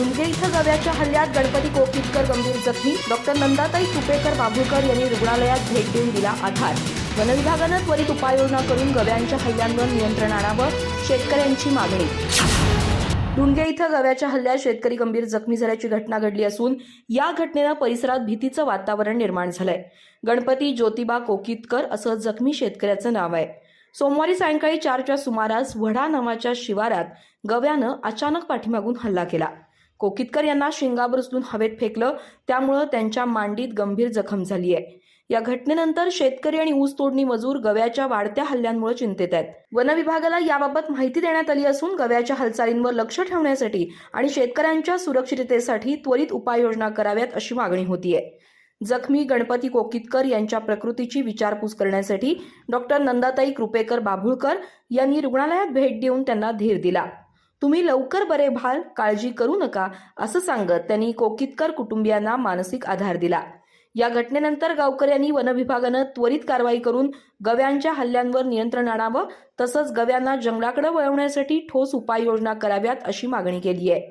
इथं गव्याच्या हल्ल्यात गणपती कोकितकर गंभीर जखमी. डॉक्टर नंदाताई तुपेकर बाभुळकर यांनी रुग्णालयात भेट देऊन दिला आधार. वनविभागानं त्वरित उपाययोजना करून गव्यांच्या हल्ल्यांवर नियंत्रण आणावं शेतकऱ्यांची मागणी. डुंगे इथं गव्याच्या हल्ल्यात शेतकरी गंभीर जखमी झाल्याची घटना घडली असून या घटनेनं परिसरात भीतीचं वातावरण निर्माण झालंय. गणपती ज्योतिबा कोकितकर असं जखमी शेतकऱ्याचं नाव आहे. सोमवारी सायंकाळी चारच्या सुमारास वढा नावाच्या शिवारात गव्यानं अचानक पाठीमागून हल्ला केला. कोकितकर यांना शिंगावर उचलून हवेत फेकलं त्यामुळं त्यांच्या मांडीत गंभीर जखम झाली आहे या घटनेनंतर शेतकरी आणि ऊस तोडणी मजूर गव्याच्या वाढत्या हल्ल्यांमुळे चिंतेत आहेत. वन विभागाला याबाबत माहिती देण्यात आली असून गव्याच्या हालचालींवर लक्ष ठेवण्यासाठी आणि शेतकऱ्यांच्या सुरक्षिततेसाठी त्वरित उपाययोजना कराव्यात अशी मागणी होतीये. जखमी गणपती कोकितकर यांच्या प्रकृतीची विचारपूस करण्यासाठी डॉक्टर नंदाताई कृपेकर बाभुळकर यांनी रुग्णालयात भेट देऊन त्यांना धीर दिला. तुम्ही लवकर बरे व्हाल काळजी करू नका असं सांगत त्यांनी कोकितकर कुटुंबियांना मानसिक आधार दिला. या घटनेनंतर गावकऱ्यांनी वनविभागानं त्वरित कारवाई करून गव्यांच्या हल्ल्यांवर नियंत्रण आणावं तसंच गव्यांना जंगलाकडे वळवण्यासाठी ठोस उपाययोजना कराव्यात अशी मागणी केली आहे